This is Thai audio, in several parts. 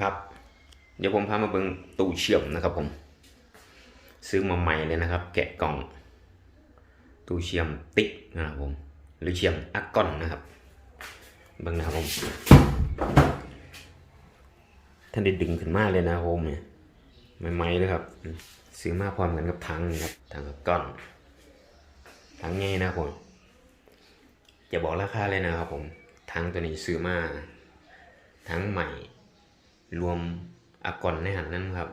ครับ เดี๋ยวผมพามาเบิ่งตู้เชื่อมนะครับผม ซื้อมาใหม่เลยนะครับ แกะกล่อง ตู้เชื่อมติ๊กนะครับผม หรือเชื่อมอักกอนนะครับเบิ่งนะครับผมท่านได้ดึงขึ้นมาเลยนะครับผมเนี่ยใหม่ๆเลยครับ ซื้อมาพร้อมกันกับถังนี่ครับถังอักกอนถังไงนะครับผมจะบอกราคาเลยนะครับผมถังตัวนี้ซื้อมาทั้งใหม่ รวมอากอนในหันนั้นครับ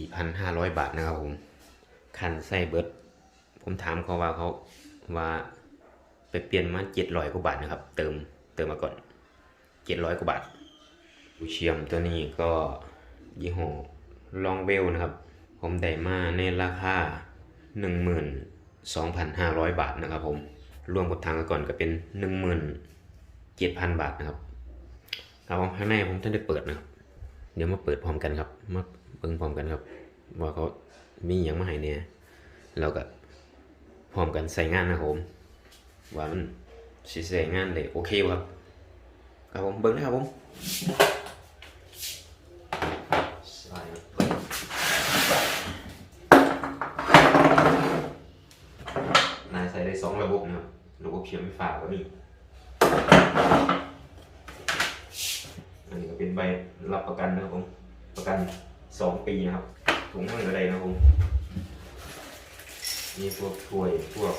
4,500 บาทนะครับผม คันไส้เบิร์ดผมถามเขาว่าเขาว่าไปเปลี่ยนมา700กว่าบาทนะครับ เติมเติมมาก่อน700กว่าบาทอูเชียมตัวนี้ก็ยี่ห้อลองเวลนะครับ ผมได้มาในราคา12,500บาทนะครับผม รวมกับทางก่อนก็เป็น17,000บาทนะครับ ครับผมข้างในผมท่านได้เปิดนะครับเดี๋ยวมาเปิดพร้อมกันครับ มาเบิ่งพร้อมกันครับ ว่าเขามีอย่างมาให้เนี่ยแล้วก็พร้อมกันใส่งานนะครับผมว่ามันสิใส่งานได้โอเคครับครับผมเบิ่งนะครับผมนายใส่ได้สองระบบนะครับระบบเชื่อมไฟฟ้าก็มี อันนี้ก็เป็นใบรับประกันนะครับผม ประกันสองปีนะครับ ถุงมืออะไรนะครับผมมีพวกถ้วยพวก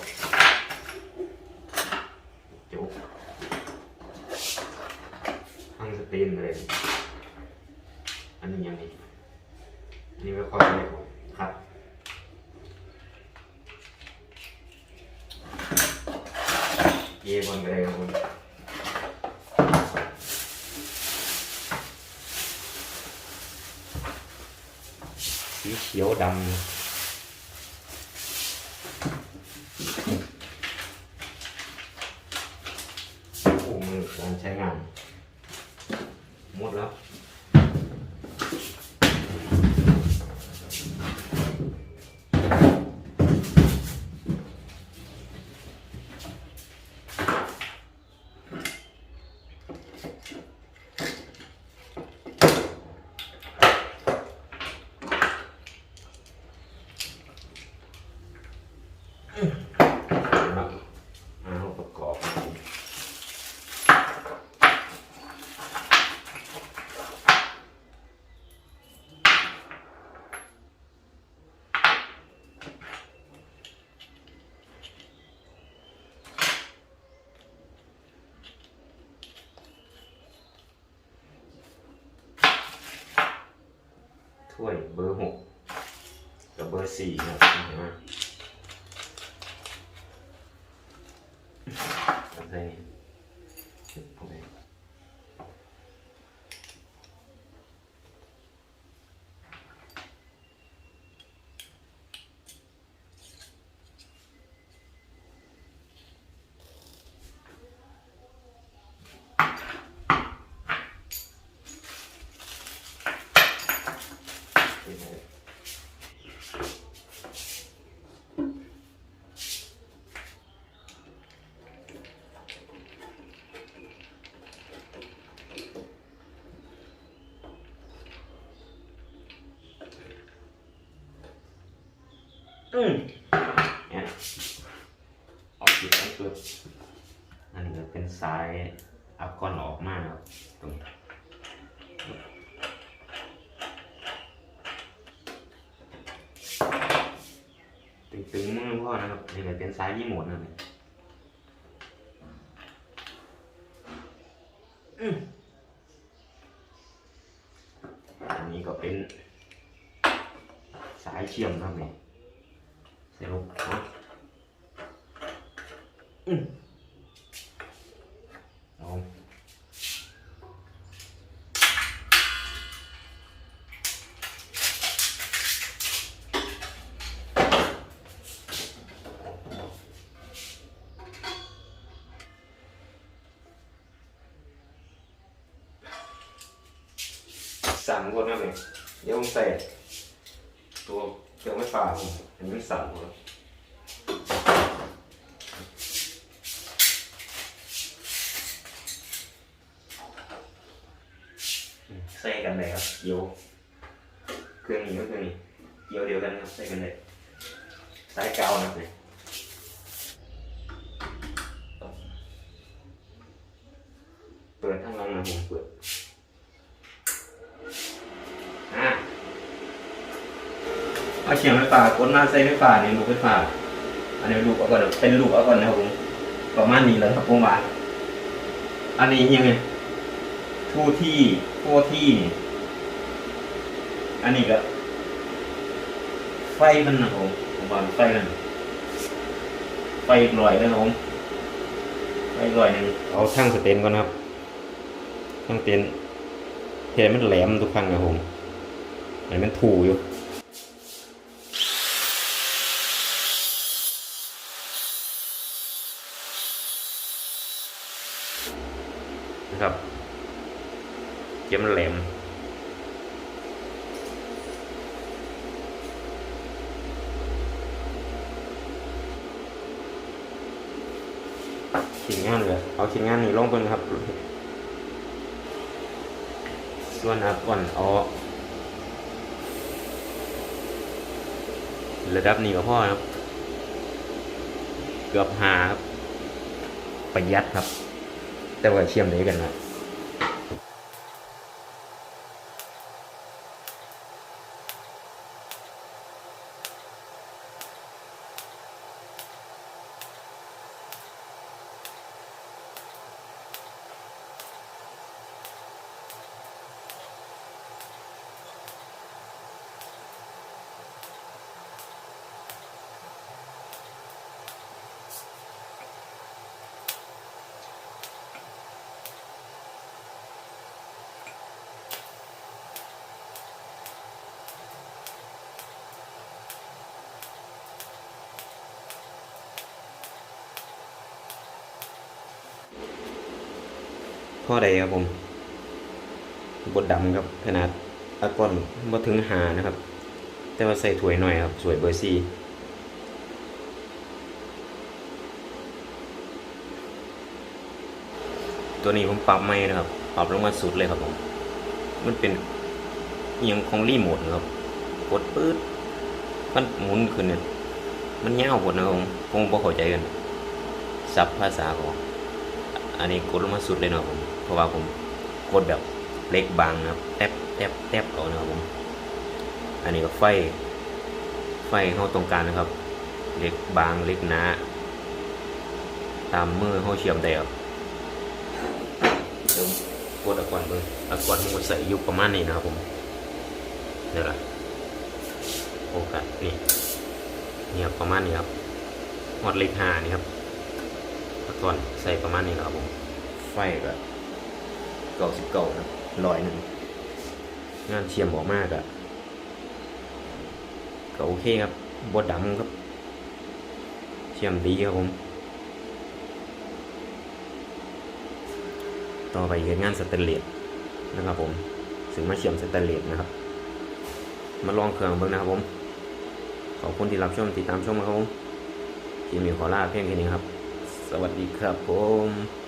โจ๊กทั้งสเตนอะไรอันนี้ยังไงอันนี้ไม่ค่อยเลยผมครับเย่บนอะไรครับผม สีเขียวดำคู่มือการใช้งาน หมดแล้ว นะครับมาเอาประกอบ ถ้วยเบอร์หกกับเบอร์สี่นะครับเห็นไหมใส่เข้าไป อืมเนี่ยออกจิตออกตัวอันนี้ก็เป็นสายเอาก้อนออกมาครับตรงตึงตึงๆมือพ่อนะครับนี่ก็เป็นสายยี่หมดนั่นเองอันนี้ก็เป็นสายเชื่อมครับนี่เสร็จแล้วเอาอืมเอาสั่นหมดนะเลยเดี๋ยวผมใส่ตัวเครื่องไฟฟ้าผันนี้มันสั่นหมดแล้วใส่กันกันเลยครับเกี่ยวเครื่องนี้ก็เครื่องนี้เกี่ยวเดียวกันครับใส่กันเลยสายกาวนะครับเนี่ยเปิดข้างล่างนะผมเปิดอะ เอาเขียงไฟฟ้ากดมาใส่ไฟฟ้าเนี่ยลูกไฟฟ้าอันนี้ลูกเอาก่อนเป็นลูกเอาก่อนนะครับผมประมาณนี้เลยครับผมว่าอันนี้ยังไงทูที่โฟที่นี่อันนี้ก็ ไฟมันนะผมผมว่าไฟมันไฟลอยเลยนะผมไฟลอยหนึ่งเอาช่างสเตนก่อนครับช่างสเตนเห็นมันแหลมทุกครั้งนะผมเห็นมันถูอยู่ นะครับเกียมแหลมชิ้นงานเลยเอาชิ้นงานนี้ลงเพิ่นครับ ส่วนอัพก่อนเอาระดับนี้ก็พ่อครับ เกือบหาครับ ประหยัดครับ แต่ว่าเชื่อมนี้กันนะ อใดครับผมบดดำครับขนาดอากอนมาถึงหานะครับ แต่ว่าใส่ถวยหน่อยครับ สวยเบอร์ซี่ตัวนี้ผมปรับไม่นะครับ ปรับลงมาสุดเลยครับผม มันเป็นเอียงของรีโมทนะครับ กดปื๊ดมันหมุนขึ้นเนี่ยมันยาวหมดนะครับผมคงบ่เข้าใจกันศัพท์ภาษาของ อันนี้กดลงมาสุดเลยนะครับผม ราะว่าผมกดแบบเล็กบางนะครับแทบแทบแทบเอานะครับผม อันนี้ก็ไฟ ไฟเข้าตรงกลางนะครับ เล็กบางเล็กหนาตามมือเข้าเชื่อมได้ครับเดี๋ยวกดอากอนเบอร์อากอนมันใส่ยู่ประมาณนี้นะครับผมเดี๋ยวละโอกาสนี่เนี่ยประมาณนี้ครับหอดเล็กหานี่ครับก่อนใส่ประมาณนี้นะครับผมไฟก็ เก้าสิบเก้านะร้อยหนึ่งงานเชียมออกมากอะก็โอเคครับบดดำครับเชียมดีครับผม ต่อไปเห็นงานสแตนเลสนะครับผมซึ่งมาเชียมสแตนเลสนะครับ มาลองเครื่องเบิ่งนะครับผม ขอบคุณที่รับชมติดตามชมนะครับผมที่มีขอลาเพียงแค่นี้ครับ สวัสดีครับผม